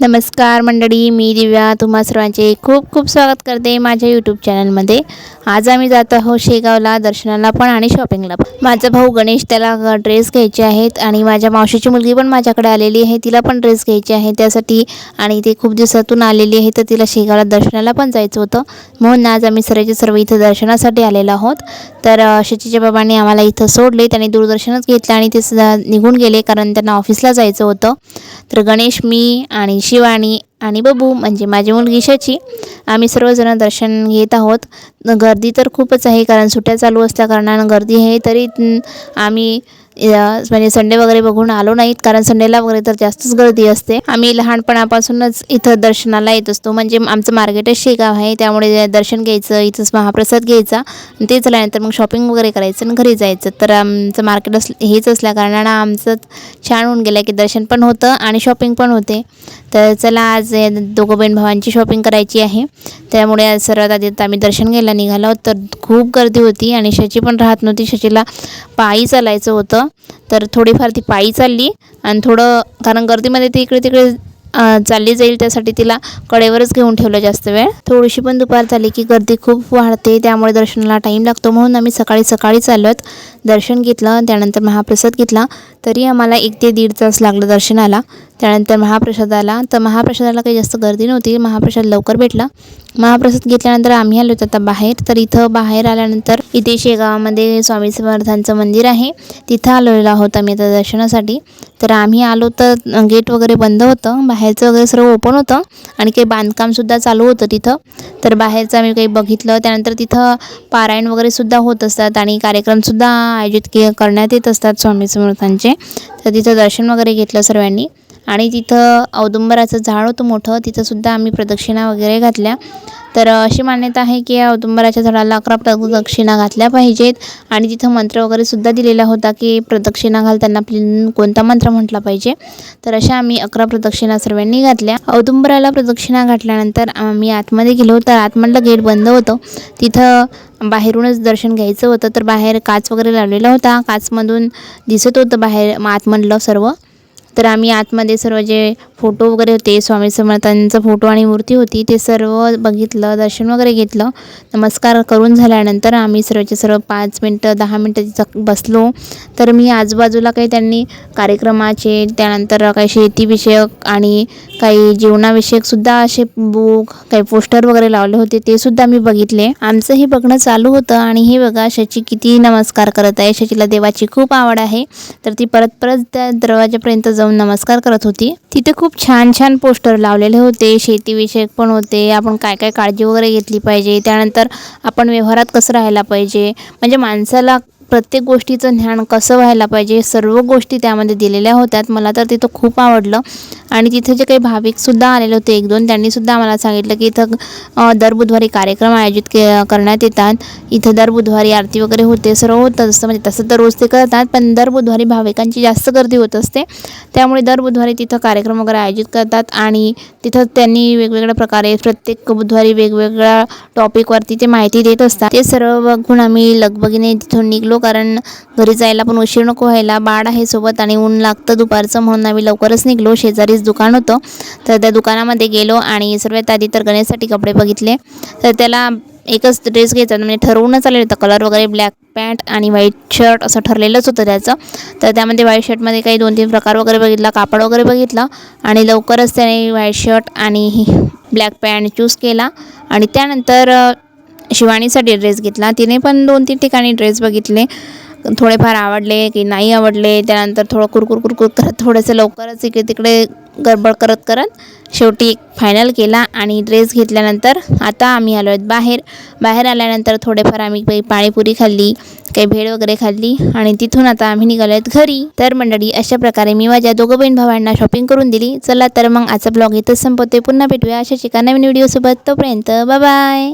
नमस्कार मंडळी मी दिव्या. तुम्हा सर्वांचे खूप खूप स्वागत करते माझ्या यूट्यूब चॅनलमध्ये आज आम्ही जात आहोत शेगावला दर्शनाला पण आणि शॉपिंगला पण. माझा भाऊ गणेश त्याला ड्रेस घ्यायचे आहेत आणि माझ्या मावशीची मुलगी पण माझ्याकडे आलेली आहे. तिला पण ड्रेस घ्यायचे आहे त्यासाठी आणि ते खूप दिवसातून आलेली आहे तर तिला शेगावला दर्शनाला पण जायचं होतं. म्हणून आज आम्ही सर्वचे सर्व इथं दर्शनासाठी आलेलो आहोत. तर शचीच्या बाबांनी आम्हाला इथं सोडले. त्यांनी दूरदर्शनच घेतलं आणि ते निघून गेले कारण त्यांना ऑफिसला जायचं होतं. तर गणेश मी आणि शिवानी आणि बबू म्हणजे माझी मुलगी शची. आम्ही सर्वजण दर्शन घेत आहोत. गर्दी तर खूपच आहे कारण सुट्ट्या चालू असल्या कारणानं गर्दी आहे तरी आम्ही म्हणजे संडे वगैरे बघून आलो नाहीत. कारण संडेला वगैरे तर जास्तच गर्दी असते. आम्ही लहानपणापासूनच इथं दर्शनाला येत असतो. म्हणजे आमचं मार्केटच शेगाव आहे. त्यामुळे दर्शन घ्यायचं इथंच महाप्रसाद घ्यायचा. आणि ते झाल्यानंतर मग शॉपिंग वगैरे करायचं आणि घरी जायचं. तर आमचं मार्केट अस हेच असल्याकारणानं आमचं छान होऊन गेलं की दर्शन पण होतं आणि शॉपिंग पण होते. तर चला आज दोघं बहीण भावांची शॉपिंग करायची आहे. त्यामुळे आज सर्वात आधी तर आम्ही दर्शन घ्यायला निघालो तर खूप गर्दी होती आणि शची पण राहत नव्हती. शचीला पायी चालायचं होतं. तर थोडीफार ती पायी चालली आणि थोडं कारण गर्दीमध्ये ती इकडे तिकडे चालली जाईल त्यासाठी तिला कडेवरच घेऊन ठेवलं जास्त वेळ. थोडीशी पण दुपार झाली की गर्दी खूप वाढते त्यामुळे दर्शनाला टाईम लागतो. म्हणून आम्ही सकाळी सकाळी चालत दर्शन घेतलं त्यानंतर महाप्रसाद घेतला. तरी आम्हाला एक ते दीड तास लागलं दर्शनाला. त्यानंतर महाप्रसादाला तर महाप्रसादाला काही जास्त गर्दी नव्हती. महाप्रसाद लवकर भेटला. महाप्रसाद घेतल्यानंतर आम्ही आलो होतो आता बाहेर. तर इथं बाहेर आल्यानंतर इथे शेगावामध्ये स्वामी समर्थांचं मंदिर आहे. तिथं आलेलो आहोत आम्ही आता दर्शनासाठी. तर आम्ही आलो तर गेट वगैरे बंद होतं. बाहेरचं वगैरे सर्व ओपन होतं. आणि काही बांधकामसुद्धा चालू होतं तिथं. तर बाहेरचं आम्ही काही बघितलं. त्यानंतर तिथं पारायण वगैरेसुद्धा होत असतात आणि कार्यक्रमसुद्धा आयोजित के करण्यात येत असतात स्वामी समर्थांचे. तर तिथं दर्शन वगैरे घेतलं सर्वांनी. आणि तिथं औदुंबराचं झाड होतं मोठं तिथंसुद्धा आम्ही प्रदक्षिणा वगैरे घातल्या. तर अशी मान्यता आहे की या औदुंबराच्या झाडाला अकरा प्रदक्षिणा घातल्या पाहिजेत आणि तिथं मंत्र वगैरे सुद्धा दिलेला होता की प्रदक्षिणा घालताना आपली कोणता मंत्र म्हटला पाहिजे. तर अशा आम्ही अकरा प्रदक्षिणा सर्वांनी घातल्या. औदुंबराला प्रदक्षिणा घातल्यानंतर आम्ही आतमध्ये गेलो तर आतमधलं गेट बंद होतं. तिथं बाहेरूनच दर्शन घ्यायचं होतं. तर बाहेर काच वगैरे लावलेला होता. काचमधून दिसत होतं बाहेर आतमधलं सर्व. तर आम्ही आतमध्ये सर्व जे फोटो वगैरे होते स्वामी समर्थांचा फोटो आणि मूर्ती होती ते सर्व बघितलं दर्शन वगैरे घेतलं. नमस्कार करून झाल्यानंतर आम्ही सर्वचे सर्व पाच मिनटं दहा मिनटं तिथं बसलो. तर मी आजूबाजूला काही त्यांनी कार्यक्रमाचे त्यानंतर काही शेतीविषयक आणि काही जीवनाविषयकसुद्धा असे बुक काही पोस्टर वगैरे लावले होते ते सुद्धा मी बघितले. आमचं हे बघणं चालू होतं आणि हे बघा शची किती नमस्कार करत आहे. शचीला देवाची खूप आवड आहे. तर ती परत परत त्या दरवाजापर्यंत जाऊन नमस्कार करत होती. तिथे खूप छान छान पोस्टर लावलेले होते. शेतीविषयक पण होते. आपण काय काय काळजी वगैरे घेतली पाहिजे. त्यानंतर आपण व्यवहारात कसं राहायला पाहिजे? म्हणजे माणसाला प्रत्येक गोष्टीचं ज्ञान कसं व्हायला पाहिजे? सर्व गोष्टी त्यामध्ये दिलेल्या होत्यात. मला तर तिथं खूप आवडलं. आणि तिथे जे काही भाविकसुद्धा आलेले होते एक दोन त्यांनीसुद्धा आम्हाला सांगितलं की इथं दर बुधवारी कार्यक्रम आयोजित के करण्यात येतात. इथं दर बुधवारी आरती वगैरे होते सर्व होतं असतं. म्हणजे तसं तर रोज ते करतात पण दर बुधवारी भाविकांची जास्त गर्दी होत असते. त्यामुळे दर बुधवारी तिथं कार्यक्रम वगैरे आयोजित करतात आणि तिथं त्यांनी वेगवेगळ्या प्रकारे प्रत्येक बुधवारी वेगवेगळ्या टॉपिकवरती ते माहिती देत असतात. ते सर्व बघून आम्ही लगबगीने तिथून निघलो कारण घरी जायला पण उशीर नको व्हायला. बाळ आहे सोबत आणि ऊन लागतं दुपारचं म्हणून आम्ही लवकरच निघलो. शेजारी शेजारीच दुकान होतं. तर त्या दुकानामध्ये गेलो आणि सर्वात आधी तर गणेशसाठी कपडे बघितले. तर त्याला एकच ड्रेस घ्यायचा होता, म्हणजे ठरवूनच आलेलं होतं. कलर वगैरे ब्लॅक पॅन्ट आणि व्हाईट शर्ट असं ठरलेलंच होतं त्याचं. तर त्यामध्ये व्हाईट शर्टमध्ये काही दोन तीन प्रकार वगैरे बघितला कापड वगैरे बघितलं आणि लवकरच त्याने व्हाईट शर्ट आणि ब्लॅक पॅन्ट चूज केला आणि त्यानंतर शिवानीसाठी ड्रेस घेतला. तिने पण दोन तीन ठिकाणी ड्रेस बघितले. थोडेफार आवडले की नाही आवडले त्यानंतर थोडं कुरकुर कुरकुर करत थोडंसं लवकरच इकडे तिकडे गडबड करत करत शेवटी एक फायनल केला आणि ड्रेस घेतल्यानंतर आता आम्ही आलो आहेत बाहेर. बाहेर आल्यानंतर थोडेफार आम्ही काही पाणीपुरी खाल्ली काही भेळ वगैरे खाल्ली आणि तिथून आता आम्ही निघालो आहेत घरी. तर मंडळी अशा प्रकारे मी माझ्या दोघं बहीण भावांना शॉपिंग करून दिली. चला तर मग आजचा ब्लॉग इथंच संपवते. पुन्हा भेटूया अशा एका नवीन व्हिडिओसोबत तोपर्यंत बाय